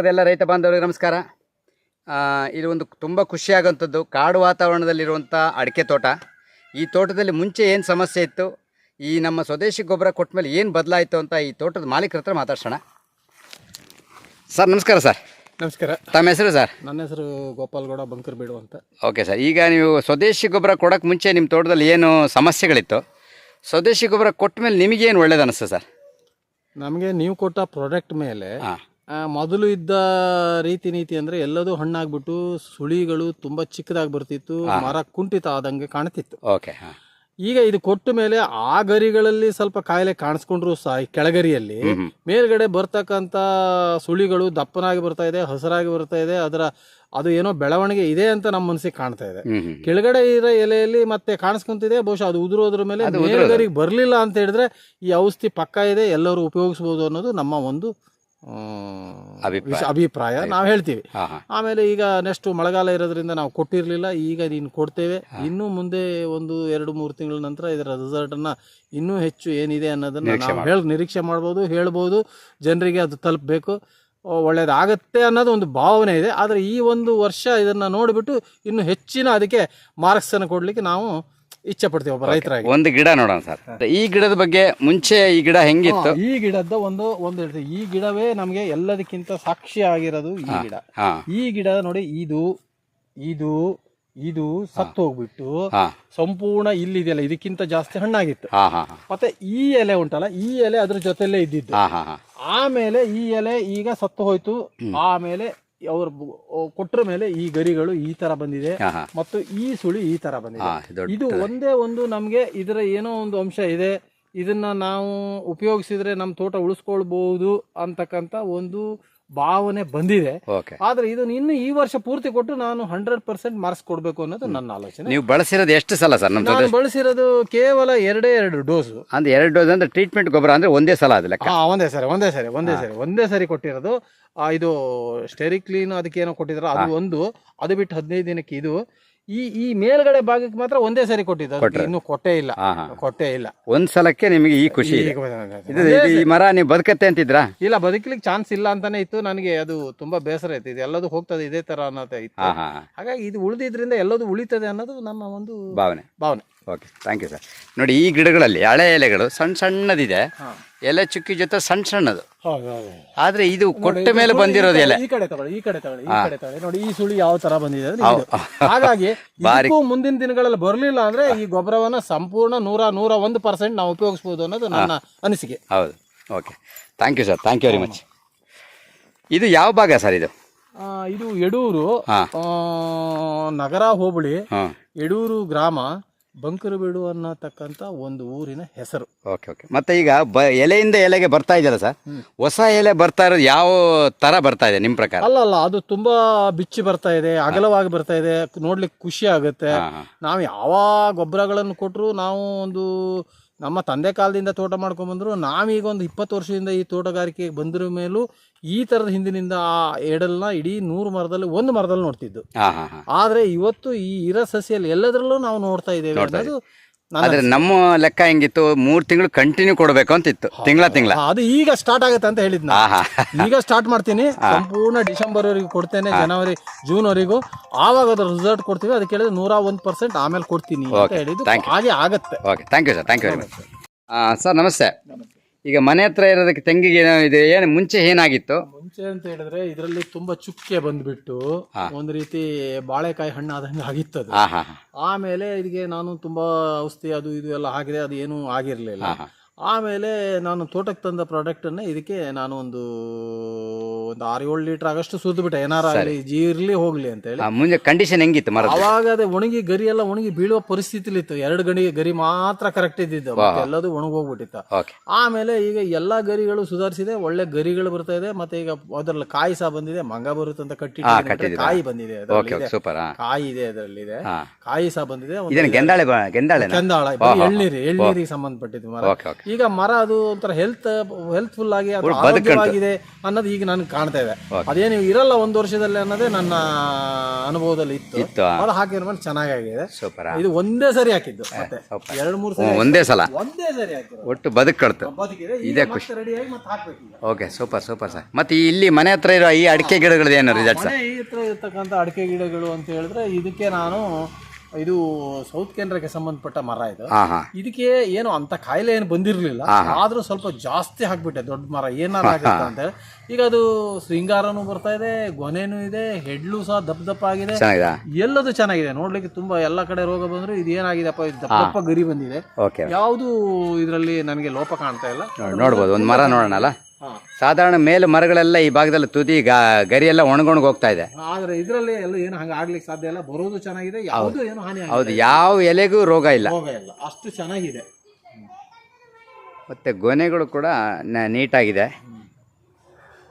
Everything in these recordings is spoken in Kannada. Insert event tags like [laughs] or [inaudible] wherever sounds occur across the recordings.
ಅದೆಲ್ಲ ರೈತ ಬಾಂಧವರಿಗೆ ನಮಸ್ಕಾರ. ಇದು ಒಂದು ತುಂಬ ಖುಷಿಯಾಗುವಂಥದ್ದು. ಕಾಡು ವಾತಾವರಣದಲ್ಲಿರುವಂಥ ಅಡಿಕೆ ತೋಟ. ಈ ತೋಟದಲ್ಲಿ ಮುಂಚೆ ಏನು ಸಮಸ್ಯೆ ಇತ್ತು? ಈ ನಮ್ಮ ಸ್ವದೇಶಿ ಗೊಬ್ಬರ ಕೊಟ್ಟ ಮೇಲೆ ಏನು ಬದಲಾಯಿತು ಅಂತ ಈ ತೋಟದ ಮಾಲೀಕರ ಹತ್ರ ಮಾತಾಡ್ಸೋಣ. ಸರ್ ನಮಸ್ಕಾರ ಸರ್. ನಮಸ್ಕಾರ. ತಮ್ಮ ಹೆಸರು ಸರ್? ನನ್ನ ಹೆಸರು ಗೋಪಾಲ್ಗೌಡ ಬಂಕರ್ಬೀಡು ಅಂತ. ಓಕೆ ಸರ್ ಈಗ ನೀವು ಸ್ವದೇಶಿ ಗೊಬ್ಬರ ಕೊಡೋಕೆ ಮುಂಚೆ ನಿಮ್ಮ ತೋಟದಲ್ಲಿ ಏನು ಸಮಸ್ಯೆಗಳಿತ್ತು? ಸ್ವದೇಶಿ ಗೊಬ್ಬರ ಕೊಟ್ಟ ಮೇಲೆ ನಿಮಗೇನು ಒಳ್ಳೇದು ಅನಿಸ್ತು ಸರ್? ನಮಗೆ ನೀವು ಕೊಟ್ಟ ಪ್ರಾಡಕ್ಟ್ ಮೇಲೆ ಮೊದಲು ಇದ್ದ ರೀತಿ ನೀತಿ ಅಂದ್ರೆ ಎಲ್ಲದೂ ಹಣ್ಣಾಗ್ಬಿಟ್ಟು ಸುಳಿಗಳು ತುಂಬಾ ಚಿಕ್ಕದಾಗಿ ಬರ್ತಿತ್ತು ಮರ ಕುಂಠಿತ ಆದಂಗೆ ಕಾಣ್ತಿತ್ತು. ಓಕೆ ಹಾಂ. ಈಗ ಇದು ಕೊಟ್ಟ ಮೇಲೆ ಆ ಗರಿಗಳಲ್ಲಿ ಸ್ವಲ್ಪ ಕಾಯಿಲೆ ಕಾಣಿಸ್ಕೊಂಡ್ರು ಸಹ ಈ ಕೆಳಗರಿಯಲ್ಲಿ. ಮೇಲ್ಗಡೆ ಬರ್ತಕ್ಕಂತ ಸುಳಿಗಳು ದಪ್ಪನಾಗಿ ಬರ್ತಾ ಇದೆ ಹಸರಾಗಿ ಬರ್ತಾ ಇದೆ ಅದರ ಅದು ಏನೋ ಬೆಳವಣಿಗೆ ಇದೆ ಅಂತ ನಮ್ಮ ಮನಸ್ಸಿಗೆ ಕಾಣ್ತಾ ಇದೆ. ಕೆಳಗಡೆ ಇರೋ ಎಲೆಯಲ್ಲಿ ಮತ್ತೆ ಕಾಣಿಸ್ಕೊಂತಿದೆ ಬಹುಶಃ ಅದು ಉದುರೋದ್ರ ಮೇಲೆ ಮೇಲ್ಗರಿಗೆ ಬರಲಿಲ್ಲ ಅಂತ ಹೇಳಿದ್ರೆ ಈ ಔಷಧಿ ಪಕ್ಕ ಇದೆ ಎಲ್ಲರೂ ಉಪಯೋಗಿಸ್ಬೋದು ಅನ್ನೋದು ನಮ್ಮ ಒಂದು. ವಿಷ- ಅಭಿಪ್ರಾಯ ನಾವು ಹೇಳ್ತೀವಿ. ಆಮೇಲೆ ಈಗ ನೆಕ್ಸ್ಟ್ ಮಳೆಗಾಲ ಇರೋದ್ರಿಂದ ನಾವು ಕೊಟ್ಟಿರಲಿಲ್ಲ ಈಗ ನೀನು ಕೊಡ್ತೇವೆ. ಇನ್ನು ಮುಂದೆ ಒಂದು ಎರಡು ಮೂರು ತಿಂಗಳ ನಂತರ ಇದರ ರಿಸಲ್ಟ್ ಅನ್ನ ಇನ್ನೂ ಹೆಚ್ಚು ಏನಿದೆ ಅನ್ನೋದನ್ನ ನಾವು ಹೇಳಿ ನಿರೀಕ್ಷೆ ಮಾಡ್ಬೋದು ಹೇಳ್ಬೋದು. ಜನರಿಗೆ ಅದು ತಲುಪಬೇಕು. ಒಳ್ಳೇದಾಗತ್ತೆ ಅನ್ನೋದು ಒಂದು ಭಾವನೆ ಇದೆ. ಆದರೆ ಈ ಒಂದು ವರ್ಷ ಇದನ್ನು ನೋಡಿಬಿಟ್ಟು ಇನ್ನು ಹೆಚ್ಚಿನ ಅದಕ್ಕೆ ಮಾರ್ಕ್ಸನ್ನು ಕೊಡ್ಲಿಕ್ಕೆ ನಾವು ಇಚ್ಛೆ ಪಡ್ತೀವಿ ಒಬ್ಬ ರೈತರಾಗಿ. ಒಂದು ಗಿಡ ನೋಡೋಣ ಸರ್. ಈ ಗಿಡದ ಬಗ್ಗೆ ಮುಂಚೆ ಈ ಗಿಡ ಹೆಂಗಿತ್ತು? ಈ ಗಿಡದ ಒಂದು ಒಂದು ಹೇಳ್ತೀವಿ ಈ ಗಿಡವೇ ನಮಗೆ ಎಲ್ಲದಕ್ಕಿಂತ ಸಾಕ್ಷಿ ಆಗಿರೋದು ಈ ಗಿಡ. ಈ ಗಿಡ ನೋಡಿ ಇದು ಇದು ಇದು ಸತ್ತು ಹೋಗ್ಬಿಟ್ಟು ಸಂಪೂರ್ಣ ಇಲ್ಲಿದೆಯಲ್ಲ ಇದಕ್ಕಿಂತ ಜಾಸ್ತಿ ಹಣ್ಣಾಗಿತ್ತು. ಮತ್ತೆ ಈ ಎಲೆ ಉಂಟಲ್ಲ ಈ ಎಲೆ ಅದ್ರ ಜೊತೆಲ್ಲೇ ಇದ್ದಿದ್ದು. ಆಮೇಲೆ ಈ ಎಲೆ ಈಗ ಸತ್ತು ಹೋಯ್ತು. ಆಮೇಲೆ ಅವ್ರು ಕೊಟ್ಟರ ಮೇಲೆ ಈ ಗರಿಗಳು ಈ ತರ ಬಂದಿದೆ. ಮತ್ತು ಈ ಸುಳಿ ಈ ತರ ಬಂದಿದೆ. ಇದು ಒಂದೇ ಒಂದು ನಮಗೆ ಇದರ ಏನೋ ಒಂದು ಅಂಶ ಇದೆ. ಇದನ್ನ ನಾವು ಉಪಯೋಗಿಸಿದ್ರೆ ನಮ್ಮ ತೋಟ ಉಳಿಸ್ಕೊಳ್ಬಹುದು ಅಂತಕ್ಕಂಥ ಒಂದು ಭಾವನೆ ಬಂದಿದೆ. ಆದ್ರೆ ಇದನ್ನ ಇನ್ನು ಈ ವರ್ಷ ಪೂರ್ತಿ ಕೊಟ್ಟು ನಾನು ಹಂಡ್ರೆಡ್ ಪರ್ಸೆಂಟ್ ಮಾರ್ಕ್ಸ್ ಕೊಡಬೇಕು ಅನ್ನೋದು ನನ್ನ ಆಲೋಚನೆ. ನೀವು ಬಳಸಿರೋದು ಎಷ್ಟು ಸಲ ಸರ್? ನಮ್ಮ ನಾನು ಬಳಸಿರೋದು ಕೇವಲ ಎರಡೇ ಎರಡು ಡೋಸ್ ಅಂದ್ರೆ ಎರಡು ಡೋಸ್ ಅಂದ್ರೆ ಟ್ರೀಟ್ಮೆಂಟ್ ಗೊಬ್ಬರ ಅಂದ್ರೆ ಒಂದೇ ಸಲ ಅದಲ್ಲ ಹಾ ಒಂದೇ ಸರಿ ಒಂದೇ ಸರಿ ಒಂದೇ ಸರಿ ಒಂದೇ ಸರಿ ಕೊಟ್ಟಿರೋದು. ಇದು ಸ್ಟೆರಿಕ್ಲೀನ್ ಅದಕ್ಕೆ ಏನೋ ಕೊಟ್ಟಿದ್ರು ಅದು ಒಂದು. ಅದು ಬಿಟ್ಟು ಹದಿನೈದು ದಿನಕ್ಕೆ ಇದು. ಈ ಈ ಮೇಲ್ಗಡೆ ಭಾಗಕ್ಕೆ ಮಾತ್ರ ಒಂದೇ ಸರಿ ಕೊಟ್ಟಿದ್ದು. ಇನ್ನು ಕೊಟ್ಟೇ ಇಲ್ಲ. ಕೊಟ್ಟೇ ಇಲ್ಲ. ಒಂದ್ ಸಲಕ್ಕೆ ನಿಮಗೆ ಈ ಖುಷಿ ಈ ಮರ ನೀವು ಬದುಕತ್ತೆ ಅಂತಿದ್ರಾ? ಇಲ್ಲ ಬದುಕಲಿಕ್ಕೆ ಚಾನ್ಸ್ ಇಲ್ಲ ಅಂತಾನೆ ಇತ್ತು. ನನಗೆ ಅದು ತುಂಬಾ ಬೇಸರ ಇತ್ತು. ಇದು ಎಲ್ಲದೂ ಹೋಗ್ತದೆ ಇದೇ ತರ ಅನ್ನೋದೇ ಇತ್ತು. ಹಾಗಾಗಿ ಇದು ಉಳಿದಿದ್ರಿಂದ ಎಲ್ಲದು ಉಳಿತದೆ ಅನ್ನೋದು ನಮ್ಮ ಒಂದು ಭಾವನೆ. ಭಾವನೆ. ಓಕೆ ಥ್ಯಾಂಕ್ ಯು ಸರ್ ನೋಡಿ ಈ ಗಿಡಗಳಲ್ಲಿ ಹಳೆ ಎಲೆಗಳು ಸಣ್ಣ ಸಣ್ಣದಿದೆ. ಎಲೆ ಚುಕ್ಕಿ ಜೊತೆ ಸಣ್ಣ ಸಣ್ಣದು. ಆದ್ರೆ ಇದು ಕೊಟ್ಟ ಮೇಲೆ ಬಂದಿರೋದು ಎಲೆ. ಈ ಕಡೆ ತಗೊಳ್ಳಿ ಈ ಕಡೆ ತಗೊಳ್ಳಿ ಈ ಕಡೆ ತಗೊಳ್ಳಿ. ನೋಡಿ ಈ ಸುಳಿ ಯಾವ ತರ ಬಂದಿದೆ ಅಂದ್ರೆ ಇದು. ಹಾಗಾಗಿ [laughs] ಬಾರಿ- ಮುಂದಿನ ದಿನಗಳಲ್ಲಿ ಬರಲಿಲ್ಲ ಅಂದ್ರೆ ಈ ಗೊಬ್ಬರವನ್ನ ಸಂಪೂರ್ಣ ನೂರ ನೂರ ಒಂದು ಪರ್ಸೆಂಟ್ ನಾವು ಉಪಯೋಗಿಸಬಹುದು ಅನ್ನೋದು ನನ್ನ ಅನಿಸಿಕೆ. ಹೌದು. Okay thank you sir thank you very much ಇದು ಯಾವ ಭಾಗ ಸರ್ ಇದು? ಆ, ಇದು ಯಡೂರು. ಆ, ನಗರ ಹೋಬಳಿ ಹಾಂ. ಯಡೂರು ಗ್ರಾಮ ಬಂಕರಬೀಡು ಅನ್ನತಕ್ಕಂಥ ಒಂದು ಊರಿನ ಹೆಸರು. Okay okay. ಮತ್ತೆ ಈಗ ಬ ಎಲೆಯಿಂದ ಎಲೆಗೆ ಬರ್ತಾ ಇದೆಯಲ್ಲ ಸರ್? ಹೊಸ ಎಲೆ ಬರ್ತಾ ಇರೋದು ಯಾವ ತರ ಬರ್ತಾ ಇದೆ ನಿಮ್ಮ ಪ್ರಕಾರ? ಅಲ್ಲ ಅಲ್ಲ ಅದು ತುಂಬಾ ಬಿಚ್ಚಿ ಬರ್ತಾ ಇದೆ ಅಗಲವಾಗಿ ಬರ್ತಾ ಇದೆ ನೋಡ್ಲಿಕ್ಕೆ ಖುಷಿ ಆಗುತ್ತೆ. ನಾವು ಯಾವ ಗೊಬ್ಬರಗಳನ್ನು ಕೊಟ್ಟರು ನಾವು ಒಂದು ನಮ್ಮ ತಂದೆ ಕಾಲದಿಂದ ತೋಟ ಮಾಡ್ಕೊಂಡ್ ಬಂದ್ರು. ನಾವೀಗ ಒಂದು ಇಪ್ಪತ್ತು ವರ್ಷದಿಂದ ಈ ತೋಟಗಾರಿಕೆಗೆ ಬಂದಿರೋ ಮೇಲೂ ಈ ಥರದ ಹಿಂದಿನಿಂದ ಆ ಎಡಲ್ನ ಇಡೀ ನೂರು ಮರದಲ್ಲಿ ಒಂದು ಮರದಲ್ಲಿ ನೋಡ್ತಿದ್ದು. ಆದ್ರೆ ಇವತ್ತು ಈ ಇರೋ ಸಸಿಯಲ್ಲಿ ಎಲ್ಲದರಲ್ಲೂ ನಾವು ನೋಡ್ತಾ ಇದ್ದೇವೆ ಅನ್ನೋದು ಆದ್ರೆ ನಮ್ಮ ಲೆಕ್ಕ ಹೆಂಗಿತ್ತು? ಮೂರು ತಿಂಗಳು ಕಂಟಿನ್ಯೂ ಕೊಡಬೇಕು ಅಂತ ಇತ್ತು ತಿಂಗಳ ತಿಂಗಳ. ಅದು ಈಗ ಸ್ಟಾರ್ಟ್ ಆಗುತ್ತೆ ಅಂತ ಹೇಳಿದ್ ನಾನು. ಈಗ ಸ್ಟಾರ್ಟ್ ಮಾಡ್ತೀನಿ. [laughs] ಸಂಪೂರ್ಣ ಡಿಸೆಂಬರ್ ವರೆಗೂ ಕೊಡ್ತೇನೆ ಜನವರಿ ಜೂನ್ ವರೆಗೂ. ಆವಾಗ ಅದ್ರ ರಿಸಲ್ಟ್ ಕೊಡ್ತೀವಿ ಅದಕ್ಕೆ ಹೇಳಿದ್ರೆ ನೂರ ಒಂದ್ ಪರ್ಸೆಂಟ್ ಆಮೇಲೆ ಕೊಡ್ತೀನಿ ಅಂತ ಹೇಳಿದ್ದು. ಹಾಗೆ ಆಗತ್ತೆ. Okay thank you sir thank you very much sir ನಮಸ್ತೆ. ಈಗ ಮನೆ ಹತ್ರ ಇರೋದಕ್ಕೆ ತೆಂಗಿಗೆ ಏನೋ ಇದೆ ಏನು ಮುಂಚೆ ಏನಾಗಿತ್ತು? ಮುಂಚೆ ಅಂತ ಹೇಳಿದ್ರೆ ಇದರಲ್ಲಿ ತುಂಬಾ ಚುಕ್ಕೆ ಬಂದ್ಬಿಟ್ಟು ಒಂದು ರೀತಿ ಬಾಳೆಕಾಯಿ ಹಣ್ಣು ಆದಂಗೆ ಆಗಿತ್ತದು. ಹಾಂ ಆಮೇಲೆ ಇದಕ್ಕೆ ನಾನು ತುಂಬಾ ಔಷಧಿ ಅದು ಇದು ಎಲ್ಲ ಹಾಕಿದೆ ಅದು ಏನೂ ಆಗಿರಲಿಲ್ಲ. ಆಮೇಲೆ ನಾನು ತೋಟಕ್ಕೆ ತಂದ ಪ್ರಾಡಕ್ಟ್ ಅನ್ನ ಇದಕ್ಕೆ ನಾನು ಒಂದು ಒಂದು ಆರು ಏಳು ಲೀಟರ್ ಆಗಷ್ಟು ಸುದ್ದು ಬಿಟ್ಟೆ. ಏನಾರ ಆಗಲಿ ಜೀರ್ಲಿ ಹೋಗ್ಲಿ ಅಂತ ಹೇಳಿ. ಮುಂದೆ ಕಂಡೀಷನ್ ಹೆಂಗಿತ್ತು ಅವಾಗ ಅದೇ ಒಣಗಿ ಗರಿ ಎಲ್ಲ ಒಣಗಿ ಬೀಳುವ ಪರಿಸ್ಥಿತಿಲಿ ಇತ್ತು ಎರಡು ಗಣಿ ಗರಿ ಮಾತ್ರ ಕರೆಕ್ಟ್ ಇದ್ದಿದ್ದು. ಮತ್ತೆ ಎಲ್ಲದೂ ಒಣಗೋಗ್ಬಿಟ್ಟಿತ್ತು. ಆಮೇಲೆ ಈಗ ಎಲ್ಲಾ ಗರಿಗಳು ಸುಧಾರಿಸಿದೆ. ಒಳ್ಳೆ ಗರಿಗಳು ಬರ್ತಾ ಇದೆ. ಮತ್ತೆ ಈಗ ಅದ್ರಲ್ಲಿ ಕಾಯಿ ಸಹ ಬಂದಿದೆ. ಮಂಗ ಬರುತ್ತೆ ಅಂತ ಕಟ್ಟಿ? ಕಾಯಿ ಬಂದಿದೆ ಕಾಯಿ ಇದೆ ಅದರಲ್ಲಿ ಇದೆ ಕಾಯಿ ಸಹ ಬಂದಿದೆ. ಎಳ್ಳೀರಿ ಗೆಂದಾಳೆ ಎಳ್ನೀರಿಗೆ ಸಂಬಂಧಪಟ್ಟಿದ್ದು ಮರ. ಈಗ ಮರ ಅದು ಒಂಥರ ಹೆಲ್ತ್ ಹೆಲ್ತ್ಫುಲ್ ಆಗಿ ಆಗಿದೆ ಅನ್ನೋದು ಈಗ ನನಗೆ ಕಾಣ್ತಾ ಇದೆ. ಅದೇನು ಇರಲ್ಲ ಒಂದು ವರ್ಷದಲ್ಲಿ ಅನ್ನೋದೇ ನನ್ನ ಅನುಭವದಲ್ಲಿ ಇತ್ತು. ಇತ್ತು ಅದು ಹಾಕಿದ ಮೇಲೆ ಚೆನ್ನಾಗಿದೆ ಸೂಪರ್ ಇದು ಒಂದೇ ಸರಿ ಹಾಕಿದ್ದು. ಮತ್ತೆ ಎರಡು ಮೂರು ಸರಿ ಒಂದೇ ಸಲ. ಒಂದೇ ಸರಿ ಒಟ್ಟು ಬದುಕಿದೆ ಈಗ ಇದೇ ಮತ್ತೆ ರೆಡಿಯಾಗಿ ಮತ್ತೆ ಹಾಕ್ಬೇಕು ಈಗ. ಓಕೆ ಸೂಪರ್ ಸೂಪರ್ ಸರ್ ಮತ್ತೆ ಇಲ್ಲಿ ಮನೆ ಹತ್ರ ಇರೋ ಈ ಅಡಿಕೆ ಗಿಡಗಳದ್ದು ಏನು ರಿಸಲ್ಟ್ ಸರ್ ಮನೆ ಹತ್ರ ಇರ್ತಕ್ಕಂಥ ಅಡಿಕೆ ಗಿಡಗಳು ಅಂತ ಹೇಳಿದ್ರೆ ಇದಕ್ಕೆ ನಾನು ಇದು ಸೌತ್ ಕೇಂದ್ರಕ್ಕೆ ಸಂಬಂಧಪಟ್ಟ ಮರ ಇದು. ಇದಕ್ಕೆ ಏನು ಅಂತ ಕಾಯಿಲೆ ಏನು ಬಂದಿರಲಿಲ್ಲ. ಆದ್ರೂ ಸ್ವಲ್ಪ ಜಾಸ್ತಿ ಹಾಕ್ಬಿಟ್ಟೆ ದೊಡ್ಡ ಮರ. ಏನಾರು ಆಗುತ್ತೆ ಅಂತ. ಈಗ ಅದು ಶೃಂಗಾರನೂ ಬರ್ತಾ ಇದೆ ಗೊನೆನೂ ಇದೆ ಹೆಡ್ಲು ಸಹ ದಪ್ಪ ದಪ್ಪ ಆಗಿದೆ. ಎಲ್ಲದು ಚೆನ್ನಾಗಿದೆ. ನೋಡ್ಲಿಕ್ಕೆ ತುಂಬಾ ಎಲ್ಲಾ ಕಡೆ ರೋಗ ಬಂದ್ರು ಇದು ಏನಾಗಿದೆಪ್ಪ ಇದು ದಪ್ಪ ದಪ್ಪ ಗರಿ ಬಂದಿದೆ. ಯಾವುದು ಇದರಲ್ಲಿ ನನಗೆ ಲೋಪ ಕಾಣ್ತಾ ಇಲ್ಲ. ನೋಡ್ಬೋದು. ಒಂದು ಮರ ನೋಡೋಣಲ್ಲ? ಹಾ. ಸಾಧಾರಣ ಮೇಲೆ ಮರಗಳೆಲ್ಲ ಈ ಭಾಗದಲ್ಲಿ ತುದಿ ಗರಿ ಎಲ್ಲ ಒಣಗೊಂಡು ಹೋಗ್ತಾ ಇದೆ. ಆದ್ರೆ ಇದರಲ್ಲಿ ಎಲ್ಲ ಏನು ಹಂಗ ಆಗ್ಲಿಕ್ಕೆ ಸಾಧ್ಯ ಇಲ್ಲ. ಬರೋದು ಚೆನ್ನಾಗಿದೆ ಯಾವುದು ಏನು ಹಾನಿ. ಹೌದು ಯಾವ ಎಲೆಗೂ ರೋಗ ಇಲ್ಲ. ರೋಗ ಇಲ್ಲ. ಅಷ್ಟು ಚೆನ್ನಾಗಿದೆ. ಮತ್ತೆ ಗೊನೆಗಳು ಕೂಡ ನೀಟಾಗಿದೆ.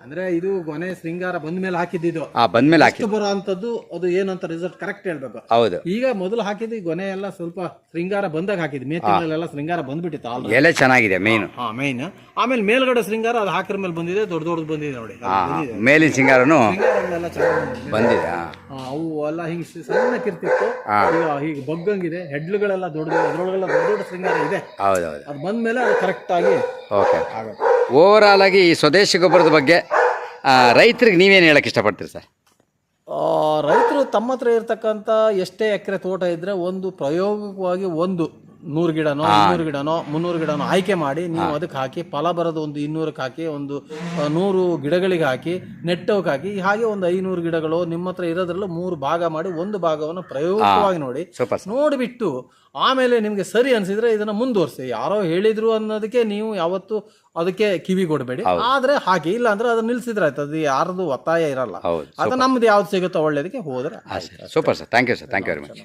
ಅಂದ್ರೆ ಇದು ಗೊನೆ ಶೃಂಗಾರ ಬಂದ ಮೇಲೆ ಹಾಕಿದ್ದು ಆ ಬಂದ್ಮೇಲೆ ಹಾಕಿ ಬರೋ ಅಂತದ್ದು ಅದು ಏನಂತ ರಿಸಲ್ಟ್ ಕರೆಕ್ಟ್ ಹೇಳ್ಬೇಕು. ಹೌದು. ಈಗ ಮೊದಲು ಹಾಕಿದ್ದು ಈ ಗೊನೆ ಎಲ್ಲ ಸ್ವಲ್ಪ ಶೃಂಗಾರ ಬಂದಾಗ ಹಾಕಿದ್ವಿ ಮೇ ತಿಂಗಳಲ್ಲೆಲ್ಲ ಶೃಂಗಾರ ಬಂದ್ಬಿಟ್ಟಿತ್ತು ಆಲ್ರೆಡಿ ಎಲೆ ಚೆನ್ನಾಗಿದೆ ಮೇನ್ ಹಾ ಮೇನ್ ಆಮೇಲೆ ಮೇಲ್ಗಡೆ ಶೃಂಗಾರ ಅದು ಹಾಕಿದ ಮೇಲೆ ಬಂದಿದೆ ದೊಡ್ಡ ದೊಡ್ಡದು ಬಂದಿದೆ ನೋಡಿ. ಮೇಲಿನ ಶೃಂಗಾರನು ಶೃಂಗಾರಗಳೆಲ್ಲ ಚೆನ್ನಾಗಿ ಬಂದಿದೆ. ಹಾ, ಅವು ಎಲ್ಲ ಹಿಂಗ್ ಸಣ್ಣಕ್ಕಿರ್ತಿತ್ತು ಹಾ. ಈಗ ಹೀಗೆ ಬಗ್ಗಂಗಿದೆ ಹೆಡ್ಲುಗಳೆಲ್ಲ ದೊಡ್ಡ ಅದ್ರೊಳಗೆಲ್ಲ ದೊಡ್ಡ ದೊಡ್ಡ ಶೃಂಗಾರ ಇದೆ. ಹೌದು ಹೌದು ಅದು ಬಂದ್ಮೇಲೆ ಅದು ಕರೆಕ್ಟ್ ಆಗಿ ಓಕೆ ಆಗುತ್ತೆ. ಓವರಾಲ್ ಆಗಿ ಈ ಸ್ವದೇಶಿ ಗೊಬ್ಬರದ ಬಗ್ಗೆ ರೈತರಿಗೆ ನೀವೇನು ಹೇಳಕ್ಕೆ ಇಷ್ಟಪಡ್ತೀರಿ ಸರ್? ರೈತರು ತಮ್ಮ ಹತ್ರ ಇರ್ತಕ್ಕಂಥ ಎಷ್ಟೇ ಎಕರೆ ತೋಟ ಇದ್ದರೆ ಒಂದು ಪ್ರಾಯೋಗಿಕವಾಗಿ ಒಂದು ನೂರು ಗಿಡನೋ ಇನ್ನೂರು ಗಿಡನೋ ಮುನ್ನೂರು ಗಿಡನೋ ಆಯ್ಕೆ ಮಾಡಿ ನೀವು ಅದಕ್ಕೆ ಹಾಕಿ ಫಲ ಬರೋದು ಒಂದು ಇನ್ನೂರಕ್ಕೆ ಹಾಕಿ ಒಂದು ನೂರು ಗಿಡಗಳಿಗೆ ಹಾಕಿ ನೆಟ್ಟೋಕೆ ಹಾಕಿ ಹಾಗೆ ಒಂದು ಐನೂರು ಗಿಡಗಳು ನಿಮ್ಮ ಹತ್ರ ಇರೋದ್ರಲ್ಲೂ ಮೂರು ಭಾಗ ಮಾಡಿ ಒಂದು ಭಾಗವನ್ನು ಪ್ರಯೋಗವಾಗಿ ನೋಡಿ ನೋಡಿಬಿಟ್ಟು ಆಮೇಲೆ ನಿಮಗೆ ಸರಿ ಅನ್ಸಿದ್ರೆ ಇದನ್ನ ಮುಂದುವರಿಸಿ. ಯಾರೋ ಹೇಳಿದ್ರು ಅನ್ನೋದಕ್ಕೆ ನೀವು ಯಾವತ್ತು ಅದಕ್ಕೆ ಕಿವಿ ಕೊಡಬೇಡಿ. ಆದ್ರೆ ಹಾಗೆ ಇಲ್ಲ ಅಂದ್ರೆ ಅದನ್ನ ನಿಲ್ಲಿಸಿದ್ರೆ ಆಯ್ತು. ಅದು ಯಾರ್ದು ಒತ್ತಾಯ ಇರಲ್ಲ. ಅದು ನಮ್ದು ಯಾವ್ದು ಸಿಗುತ್ತೋ ಒಳ್ಳೇದಕ್ಕೆ ಹೋದ್ರೆ super sir. Thank you sir thank you very much